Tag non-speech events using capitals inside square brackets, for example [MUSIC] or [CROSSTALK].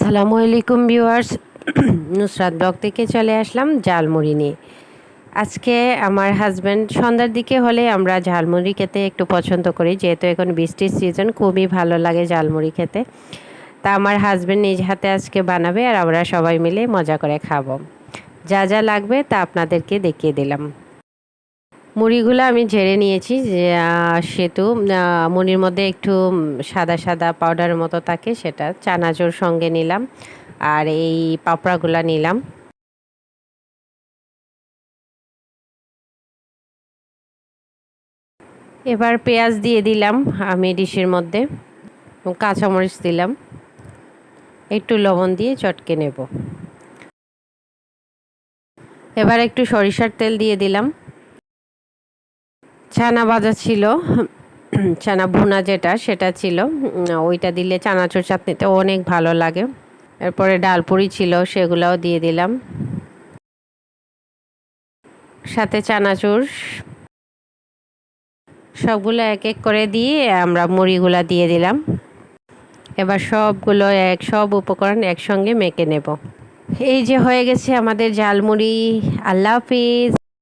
সালামু আলাইকুম viewers. [CLEARS THROAT] Nusrat blog থেকে চলে আসলাম ঝালমুড়ি নিয়ে। আজকে আমার হাজব্যান্ড সন্ধ্যার দিকে হলে আমরা ঝালমুড়ি খেতে একটু পছন্দ করি, যেহেতু এখন বৃষ্টির সিজন খুবই ভালো লাগে ঝালমুড়ি খেতে। তা আমার হাজব্যান্ড নিজ হাতে আজকে বানাবে আর আমরা সবাই মিলে মজা করে খাব। যা যা লাগবে তা আপনাদেরকে দেখিয়ে দিলাম। মুড়িগুলো আমি ঝেড়ে নিয়েছি সেতু মুড়ির মধ্যে একটু সাদা সাদা পাউডারের মতো থাকে সেটা চানাচুর সঙ্গে নিলাম আর এই পাপড়াগুলো নিলাম। এবার পেঁয়াজ দিয়ে দিলাম আমি ডিশের মধ্যে কাঁচামরিচ দিলাম। একটু লবণ দিয়ে চটকে নেব। এবার একটু সরিষার তেল দিয়ে দিলাম। ছানা ভাজা ছিল ছানা ভুনা যেটা, সেটা ছিল। ওইটা দিলে চানাচুর চাটনিতে অনেক ভালো লাগে। এরপরে ডালপুরি ছিল, সেগুলোও দিয়ে দিলাম। সাথে চানাচুর, সবগুলো এক এক করে দিয়ে আমরা মুড়িগুলা দিয়ে দিলাম। এবার সবগুলো এক, সব উপকরণ একসঙ্গে মেখে নেব। এই যে হয়ে গেছে আমাদের ঝালমুড়ি। আল্লাহ হাফিজ।